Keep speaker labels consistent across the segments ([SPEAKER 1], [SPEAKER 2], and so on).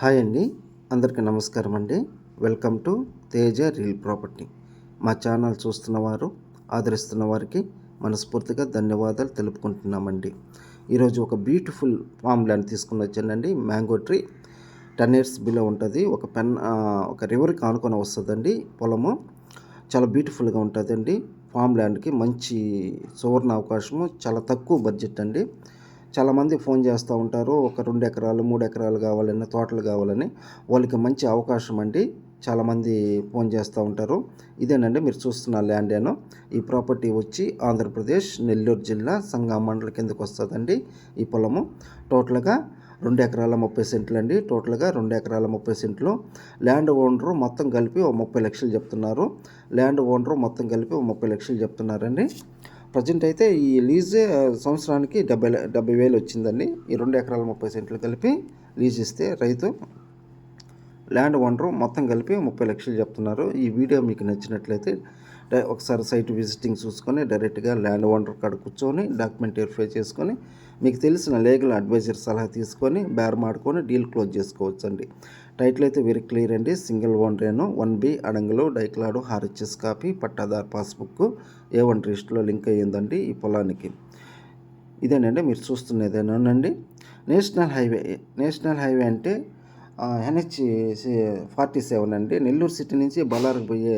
[SPEAKER 1] Hi అండి. అందరికీ నమస్కారం అండి. Welcome to Teja real property. మా ఛానల్ చూస్తున్న వారు ఆదరిస్తున్న వారికి మనస్ఫూర్తిగా ధన్యవాదాలు తెలుపుకుంటున్నామండి. ఈరోజు ఒక బ్యూటిఫుల్ ఫామ్ ల్యాండ్ తీసుకుని వచ్చానండి. Mango tree. Ten years below ఉంటుంది. ఒక పెన్ ఒక రివర్కి ఆనుకొని వస్తుందండి. పొలము చాలా బ్యూటిఫుల్గా ఉంటుందండి. ఫామ్ ల్యాండ్కి మంచి సువర్ణ అవకాశము చాలా తక్కువ బడ్జెట్ అండి. చాలామంది ఫోన్ చేస్తూ ఉంటారు. ఒక రెండు ఎకరాలు మూడు ఎకరాలు కావాలని తోటలు కావాలని వాళ్ళకి మంచి అవకాశం అండి. చాలామంది ఫోన్ చేస్తూ ఉంటారు. ఇదేనండి మీరు చూస్తున్న ల్యాండ్ ఏను. ఈ ప్రాపర్టీ వచ్చి ఆంధ్రప్రదేశ్ నెల్లూరు జిల్లా సంగా మండల కిందకు వస్తుందండి ఈ పొలము. టోటల్గా రెండు ఎకరాల ముప్పై సెంట్లు అండి. టోటల్గా రెండు ఎకరాల ముప్పై సెంట్లు. ల్యాండ్ ఓనరు మొత్తం కలిపి ఓ ముప్పై లక్షలు చెప్తున్నారు. ల్యాండ్ ఓనరు మొత్తం కలిపి ఓ ముప్పై లక్షలు చెప్తున్నారండి. ప్రజెంట్ అయితే ఈ లీజ్ సంవత్సరానికి డెబ్బై డెబ్బై వేలు వచ్చిందండి. ఈ రెండు ఎకరాల ముప్పై సెంట్లు కలిపి లీజ్ ఇస్తే రైతు ల్యాండ్ ఓనరు మొత్తం కలిపి ముప్పై లక్షలు చెప్తున్నారు. ఈ వీడియో మీకు నచ్చినట్లయితే డై- ఒకసారి సైట్ విజిటింగ్ చూసుకొని డైరెక్ట్గా ల్యాండ్ ఓనర్ కాడ కూర్చొని డాక్యుమెంట్ వెరిఫై చేసుకొని మీకు తెలిసిన లీగల్ అడ్వైజర్ సలహా తీసుకొని బేర్ మాడుకొని డీల్ క్లోజ్ చేసుకోవచ్చండి. టైటిల్ అయితే వెరీ క్లియర్ అండి. సింగిల్ ఓనరేను వన్ బి అడంగులు డైక్లాడు హార్హెచ్ఎస్ copy pattadar passbook A one రిజిస్టర్లో లింక్ అయ్యిందండి ఈ పొలానికి. ఇదేనండి మీరు చూస్తున్నదేనండి నేషనల్ హైవే నేషనల్ హైవే అంటే ఎన్హెచ్ ఫార్టీ సెవెన్ అండి. నెల్లూరు సిటీ నుంచి బళ్ళారికి పోయే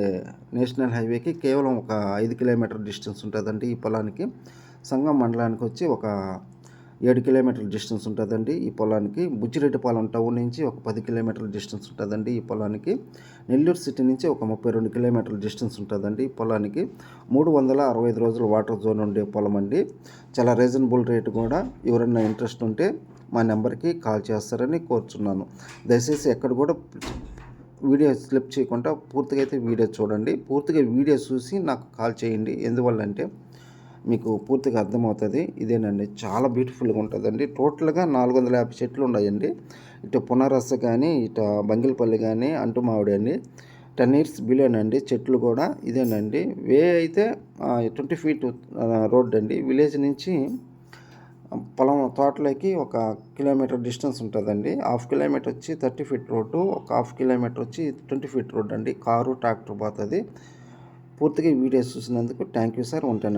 [SPEAKER 1] నేషనల్ హైవేకి కేవలం ఒక ఐదు కిలోమీటర్ డిస్టెన్స్ ఉంటుందండి ఈ పొలానికి. సంగం మండలానికి వచ్చి ఒక ఏడు కిలోమీటర్ల డిస్టెన్స్ ఉంటుందండి ఈ పొలానికి. బుచ్చిరెడ్డిపాలెం టౌన్ నుంచి ఒక పది కిలోమీటర్ల డిస్టెన్స్ ఉంటుందండి ఈ పొలానికి. నెల్లూరు సిటీ నుంచి ఒక ముప్పై రెండు కిలోమీటర్ల డిస్టెన్స్ ఉంటుందండి ఈ పొలానికి. మూడు వందల అరవై ఐదు రోజులు వాటర్ జోన్ ఉండే పొలం అండి చాలా రీజనబుల్ రేటు కూడా. ఎవరైనా ఇంట్రెస్ట్ ఉంటే మా నెంబర్కి కాల్ చేస్తారని కోరుచున్నాను. దయచేసి ఎక్కడ కూడా వీడియో స్లిప్ చేయకుండా పూర్తిగా అయితే వీడియో చూడండి. పూర్తిగా వీడియో చూసి నాకు కాల్ చేయండి. ఎందువల్ల అంటే మీకు పూర్తిగా అర్థమవుతుంది. ఇదేనండి. చాలా బ్యూటిఫుల్గా ఉంటుందండి. టోటల్గా నాలుగు వందల యాభై చెట్లు ఉన్నాయండి. ఇటు పునరస కానీ ఇటు బంగిలపల్లి కానీ అంటుమావిడి అండి. టెన్ ఇయర్స్ బిలోనండి చెట్లు కూడా ఇదేనండి. వే అయితే ట్వంటీ ఫీట్ రోడ్ అండి విలేజ్ నుంచి పొలం తోటలోకి ఒక కిలోమీటర్ డిస్టెన్స్ ఉంటుందండి. హాఫ్ కిలోమీటర్ వచ్చి థర్టీ ఫీట్ రోడ్డు ఒక హాఫ్ కిలోమీటర్ వచ్చి ట్వంటీ ఫీట్ రోడ్ అండి. కారు ట్రాక్టర్ పోతుంది. పూర్తిగా వీడియోస్ చూసినందుకు థ్యాంక్ యూ సార్. ఉంటానండి.